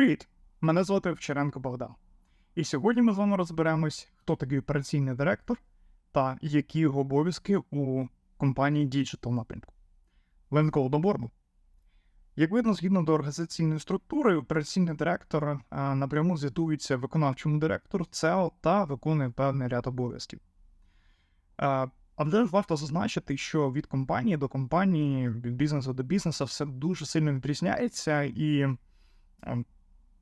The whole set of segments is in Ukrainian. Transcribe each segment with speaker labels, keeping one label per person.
Speaker 1: Привіт! Мене звати Вчеренко Богдан. І сьогодні ми з вами розберемось, хто такий операційний директор та які його обов'язки у компанії Digital напрямку. Ленко до борду. Як видно, згідно до організаційної структури, операційний директор е, напряму звітується виконавчому директору ЦЕО та виконує певний ряд обов'язків. Але варто зазначити, що від компанії до компанії, від бізнесу до бізнесу все дуже сильно відрізняється, і е,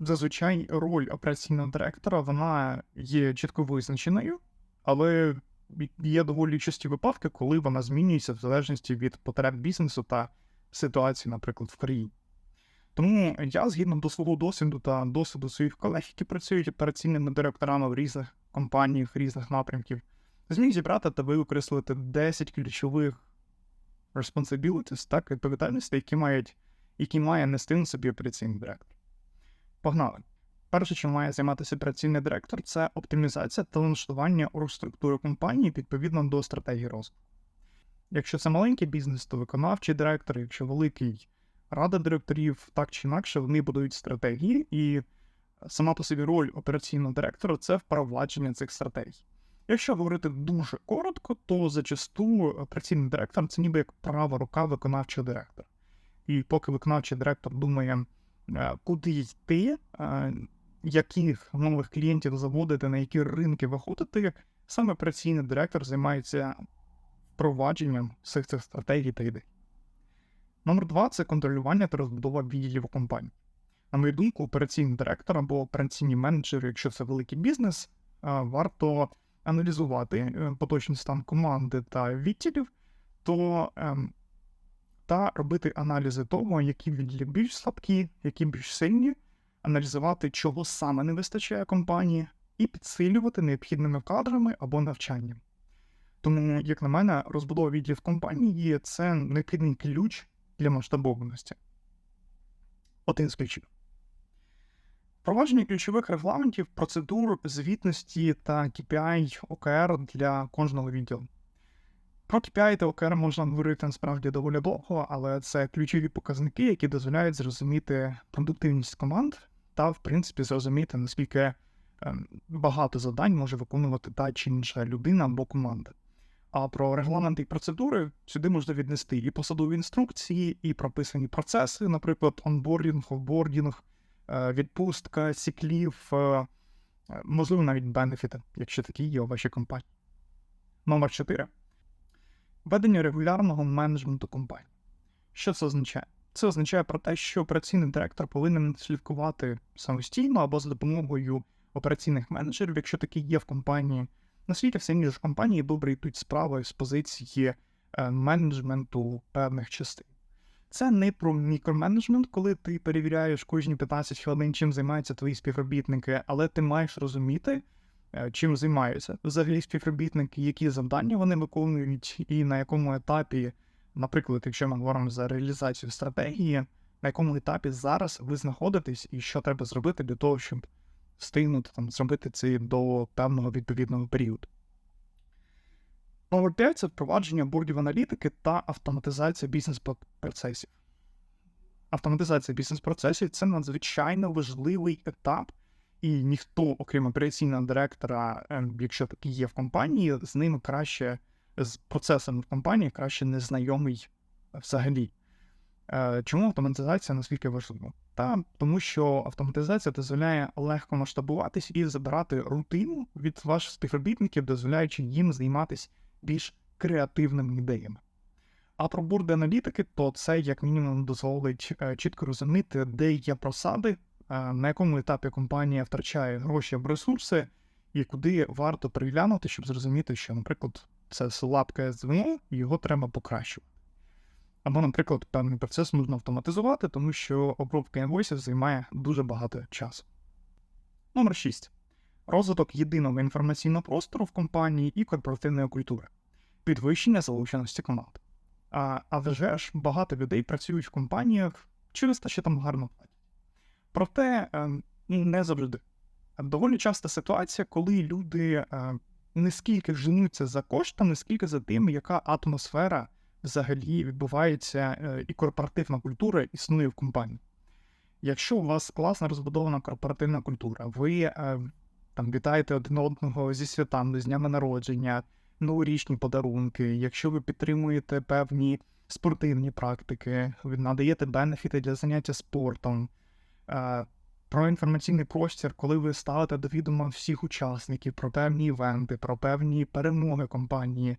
Speaker 1: зазвичай роль операційного директора вона є чітко визначеною, але є доволі часті випадки, коли вона змінюється в залежності від потреб бізнесу та ситуації, наприклад, в країні. Тому я, згідно до свого досвіду та досвіду своїх колег, які працюють операційними директорами в різних компаніях, різних напрямків, зміг зібрати та використати 10 ключових responsibilities, так, відповідальностей, які мають, які має нести на собі операційний директор. Погнали. Перше, чим має займатися операційний директор, це оптимізація та налаштування структури компанії відповідно до стратегії розвитку. Якщо це маленький бізнес, то виконавчий директор, якщо великий рада директорів, так чи інакше, вони будують стратегії, і сама по собі роль операційного директора це впровадження цих стратегій. Якщо говорити дуже коротко, то зачасту операційний директор це ніби як права рука виконавчого директора. І поки виконавчий директор думає, куди йти, яких нових клієнтів заводити, на які ринки виходити, саме операційний директор займається впровадженням всіх цих стратегій та ідей. Номер два це контролювання та розбудова відділів у компанії. На мою думку, операційний директор або операційні менеджери, якщо це великий бізнес, варто аналізувати е, поточний стан команди та відділів, то ем, та робити аналізи того, які відділі більш слабкі, які більш сильні, аналізувати, чого саме не вистачає компанії, і підсилювати необхідними кадрами або навчанням. Тому, як на мене, розбудова відділів компанії це необхідний ключ для масштабованості. Один з ключів. Впровадження ключових регламентів, процедур, звітності та KPI OKR для кожного відділу. Про KPI та OKR можна говорити насправді доволі довго, але це ключові показники, які дозволяють зрозуміти продуктивність команд та, в принципі, зрозуміти, наскільки ем, багато завдань може виконувати та чи інша людина або команда. А про регламенти і процедури сюди можна віднести і посадові інструкції, і прописані процеси, наприклад, онбордінг, офбордінг, е, відпустка, сіклів, е, можливо, навіть бенефіти, якщо такі є у вашій компанії. Номер 4. Ведення регулярного менеджменту компанії. Що це означає? Це означає про те, що операційний директор повинен слідкувати самостійно або за допомогою операційних менеджерів, якщо такі є в компанії. Наскільки всі інші компанії добре йдуть справи з позиції е, менеджменту певних частин. Це не про мікроменеджмент, коли ти перевіряєш кожні 15 хвилин, чим займаються твої співробітники, але ти маєш розуміти, чим займаються взагалі співробітники, які завдання вони виконують, і на якому етапі, наприклад, якщо ми говоримо за реалізацію стратегії, на якому етапі зараз ви знаходитесь і що треба зробити для того, щоб встигнути там зробити це до певного відповідного періоду. Номер 5 це впровадження бордів аналітики та автоматизація бізнес-процесів. Автоматизація бізнес-процесів це надзвичайно важливий етап, і ніхто, окрім операційного директора, ем, якщо такий є в компанії, з ним краще, з процесами в компанії краще не знайомий взагалі. Е, чому автоматизація наскільки важлива? Та тому, що автоматизація дозволяє легко масштабуватись і забирати рутину від ваших співробітників, дозволяючи їм займатися більш креативними ідеями. А про борди аналітики, то це як мінімум дозволить е, чітко розуміти, де є просади, е, на якому етапі компанія втрачає гроші або ресурси, і куди варто приглянути, щоб зрозуміти, що, наприклад, це слабке звено, його треба покращувати. Або, наприклад, певний процес можна автоматизувати, тому що обробка інвойсів займає дуже багато часу. Номер 6. Розвиток єдиного інформаційного простору в компанії і корпоративної культури, підвищення залученості команд. А а вже ж багато людей працюють в компаніях через те, що там гарно платять. Проте ем, не завжди. Доволі часта ситуація, коли люди ем, не скільки женуться за коштами, скільки за тим, яка атмосфера взагалі відбувається е, і корпоративна культура існує в компанії. Якщо у вас класна розбудована корпоративна культура, ви е, там вітаєте один одного зі святами, з днями народження, новорічні подарунки, якщо ви підтримуєте певні спортивні практики, надаєте бенефіти для заняття спортом, е, про інформаційний простір, коли ви ставите до відома всіх учасників про певні івенти, про певні перемоги компанії.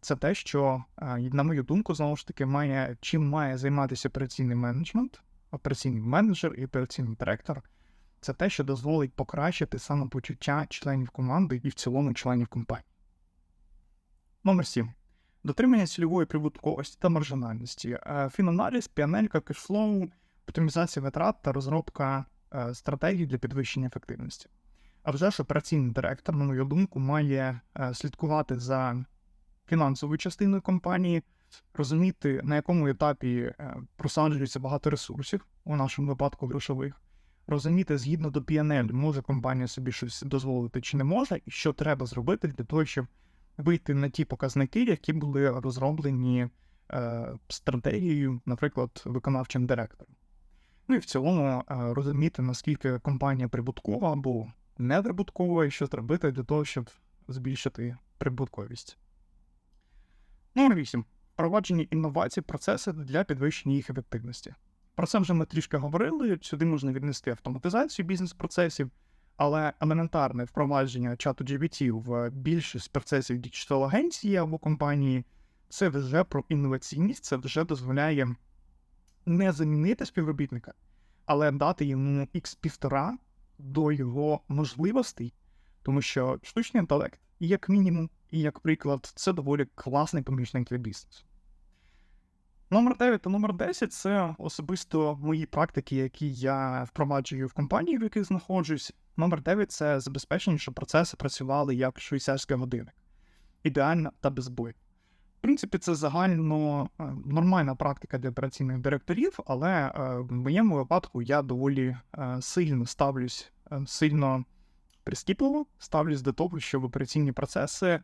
Speaker 1: Це те, що, е, на мою думку, знову ж таки, має чим має займатися операційний менеджмент, операційний менеджер і операційний директор. Це те, що дозволить покращити самопочуття членів команди і в цілому членів компанії. Номер 7. Дотримання цільової прибутковості та маржинальності. Е, Фінаналіз, піанелька, кешфлоу, оптимізація витрат та розробка е, стратегій для підвищення ефективності. А вже ж операційний директор, на мою думку, має е, слідкувати за фінансовою частиною компанії, розуміти, на якому етапі е, просаджується багато ресурсів, у нашому випадку грошових, розуміти, згідно до PNL, може компанія собі щось дозволити чи не може, і що треба зробити для того, щоб вийти на ті показники, які були розроблені стратегією, наприклад, виконавчим директором. Ну і в цілому е, розуміти, наскільки компанія прибуткова або неприбуткова, і що зробити для того, щоб збільшити прибутковість. Номер 8. Впровадження інновацій, процеси для підвищення їх ефективності. Про це вже ми трішки говорили. Сюди можна віднести автоматизацію бізнес-процесів, але елементарне впровадження чату GBT в більшість процесів діджитал-агенції або компанії це вже про інноваційність, це вже дозволяє не замінити співробітника, але дати йому x півтора до його можливостей, тому що штучний інтелект, як мінімум, і як приклад, це доволі класний помічник для бізнесу. Номер 9 та номер 10 це особисто мої практики, які я впроваджую в компанії, в яких знаходжусь. Номер 9 це забезпечення, щоб процеси працювали як швейцарський годинник. Ідеально та без бою. В принципі, це загально е, нормальна практика для операційних директорів, але е, в моєму випадку я доволі е, сильно ставлюсь, сильно прискіпливо ставлюсь до того, щоб операційні процеси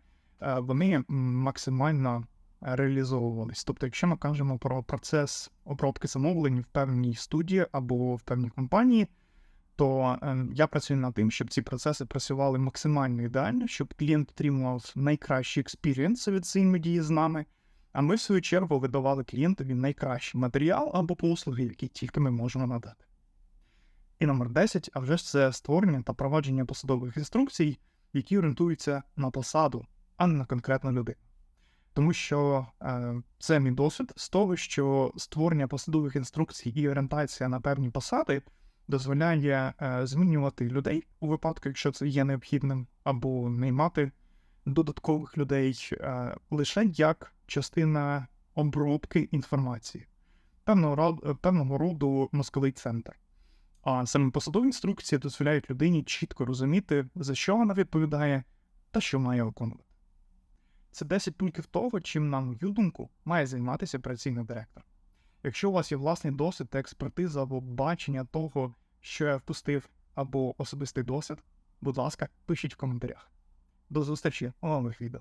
Speaker 1: вони максимально реалізовувались. Тобто, якщо ми кажемо про процес обробки замовлень в певній студії або в певній компанії, то е, я працюю над тим, щоб ці процеси працювали максимально ідеально, щоб клієнт отримував найкращий експірієнс від взаємодії з нами, а ми, в свою чергу, видавали клієнтові найкращий матеріал або послуги, які тільки ми можемо надати. І номер 10, а вже ж це створення та провадження посадових інструкцій, які орієнтуються на посаду, а не на конкретну людину. Тому що е, це мій досвід з того, що створення посадових інструкцій і орієнтація на певні посади дозволяє е, змінювати людей у випадку, якщо це є необхідним, або наймати додаткових людей е, лише як частина обробки інформації, певного, ро- певного роду мозковий центр. А саме посадові інструкції дозволяють людині чітко розуміти, за що вона відповідає та що має виконувати. Це 10 пунктів того, чим, на мою думку, має займатися операційний директор. Якщо у вас є власний досвід та експертиза або бачення того, що я впустив, або особистий досвід, будь ласка, пишіть в коментарях. До зустрічі у нових відео.